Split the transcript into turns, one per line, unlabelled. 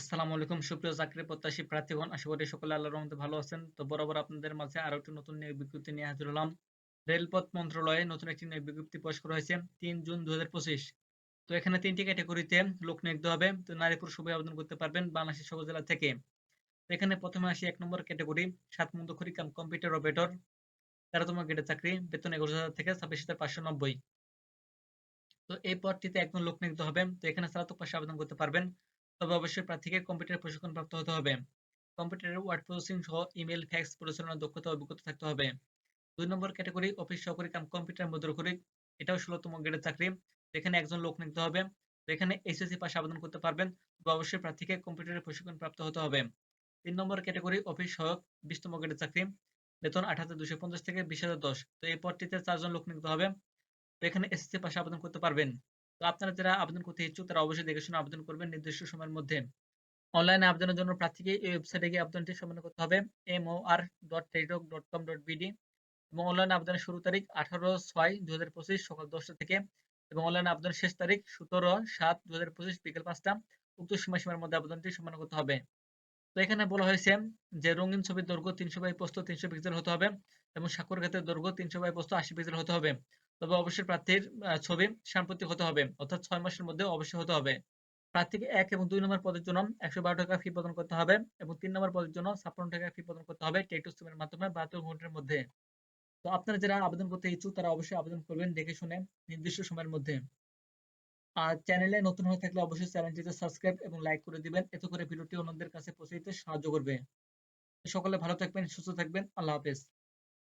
আসসালামু আলাইকুম। সুপ্রিয় চাকরি প্রত্যাশী প্রার্থীগণ, আশা করি সকলে আল্লাহর রহমতে ভালো আছেন। তো বরাবর আপনাদের মাঝে আরও একটি নতুন নিয়োগ বিজ্ঞপ্তি নিয়ে হাজির হলাম। রেলপথ মন্ত্রণালয়ে নতুন একটি নিয়োগ বিজ্ঞপ্তি প্রকাশ করা হয়েছে, তিন জুন দু তো এখানে তিনটি ক্যাটাগরিতে লোক নিয়োগ দেওয়া হবে। তো নারী পুরুষ উভয় আবেদন করতে পারবেন বাংলাদেশের সকল জেলা থেকে। এখানে প্রথমে আসি এক নম্বর ক্যাটাগরি, সাত মন্দ খরিকাম কম্পিউটার অপারেটর, তেরোতম গ্রেডের চাকরি, বেতন এগারো হাজার থেকে ছাব্বিশ হাজার পাঁচশো নব্বই। তো এই পদটিতে একজন লোক নিয়োগ হবে। তো এখানে স্নাতক পাশে আবেদন করতে পারবেন। তবে অবশ্যই প্রার্থীকে কম্পিউটার প্রশিক্ষণ প্রাপ্ত হতে হবে। কম্পিউটারের ওয়ার্ড প্রসেসিং সহ ইমেল ফ্যাক্স পরিচালনার দক্ষতা অভিজ্ঞতা থাকতে হবে। দুই নম্বর ক্যাটাগরি, অফিস সহকারী কাম কম্পিউটার মুদ্রকরিক এটাও ষোলোতম গ্রেডের চাকরি। এখানে একজন লোক নিতে হবে। এখানে এসএসসি পাশে আবেদন করতে পারবেন। তবে অবশ্যই প্রার্থীকে কম্পিউটারের প্রশিক্ষণ প্রাপ্ত হতে হবে। তিন নম্বর ক্যাটাগরি, অফিস সহায়ক বিশতম গ্রেডের চাকরি। বেতন আট হাজার দুশো পঞ্চাশ থেকে বিশ হাজার দশ। তো এই পদটিতে চারজন লোক নিতে হবে। এখানে এসএসসি পাশে আবেদন করতে পারবেন। তো আপনারা যারা আবেদন করতে ইচ্ছুক, তারা অবশ্যই দেখে শুনে আবেদন করবেন। নির্দিষ্ট সময়ের মধ্যে অনলাইনে আবেদনের জন্য প্রার্থীকে এই ওয়েবসাইটে গিয়ে আবেদনটি সম্পন্ন করতে হবে। MOR dot Teletalk dot com dot BD এবং অনলাইন আবেদনের শুরু তারিখ আঠারো ছয় দু হাজার পঁচিশ সকাল দশটা থেকে এবং অনলাইন আবেদনের শেষ তারিখ সতেরো সাত দু হাজার পঁচিশ বিকেল পাঁচটা। উক্ত সময়সীমার মধ্যে আবেদনটি সম্পন্ন করতে হবে। তো এখানে বলা হয়েছে যে রঙিন ছবির দৈর্ঘ্য তিনশো বাই পোস্ত তিনশো পিক্সেল হতে হবে এবং স্বাক্ষর ক্ষেত্রে দৈর্ঘ্য তিনশো বাই পোস্ত আশি পিক্সেল হতে হবে। তবে অবশ্যই প্রার্থীর ছবি সাম্প্রতিক হতে হবে, অর্থাৎ ছয় মাসের মধ্যে অবশ্যই হতে হবে। প্রার্থীকে এক এবং দুই নম্বর পদের জন্য একশো বারো টাকা ফি প্রদান করতে হবে এবং তিন নম্বর পদের জন্য ছাপ্পান্ন টাকা ফি প্রদান করতে হবে টেকটোস্টিমের মাধ্যমে বাহাত্তর ঘণ্টার মধ্যে। তো আপনারা যারা আবেদন করতে ইচ্ছুক, তারা অবশ্যই আবেদন করবেন দেখে শুনে নির্দিষ্ট সময়ের মধ্যে। আর চ্যানেলে নতুন হয়ে থাকলে অবশ্যই চ্যানেলটিতে সাবস্ক্রাইব এবং লাইক করে দিবেন, এতে করে ভিডিওটি অন্যদের কাছে পৌঁছে দিতে সাহায্য করবে। সকলে ভালো থাকবেন, সুস্থ থাকবেন, আল্লাহ হাফেজ।